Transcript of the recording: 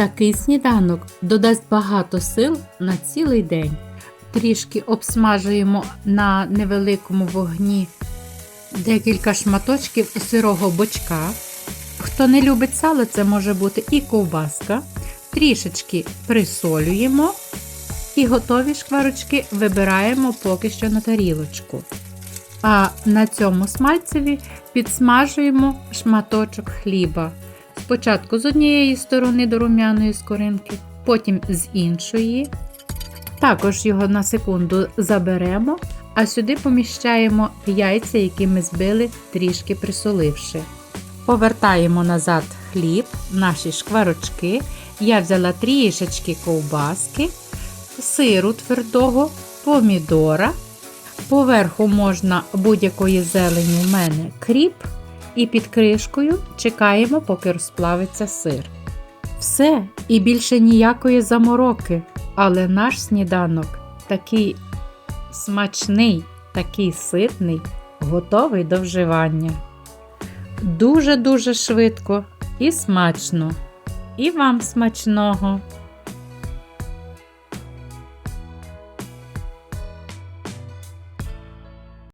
Такий сніданок додасть багато сил на цілий день. Трішки обсмажуємо на невеликому вогні декілька шматочків сирого бочка. Хто не любить сало, це може бути і ковбаска. Трішечки присолюємо і готові шкварочки вибираємо поки що на тарілочку. А на цьому смальцеві підсмажуємо шматочок хліба. Спочатку з однієї сторони до рум'яної скоринки, потім з іншої. Також його на секунду заберемо, а сюди поміщаємо яйця, які ми збили, трішки присоливши. Повертаємо назад хліб, наші шкварочки. Я взяла трішечки ковбаски, сиру твердого, помідора. Поверху можна будь-якої зелені в мене кріп. І під кришкою чекаємо, поки розплавиться сир. Все, і більше ніякої замороки. Але наш сніданок такий смачний, такий ситний, готовий до вживання. Дуже-дуже швидко і смачно. І вам смачного!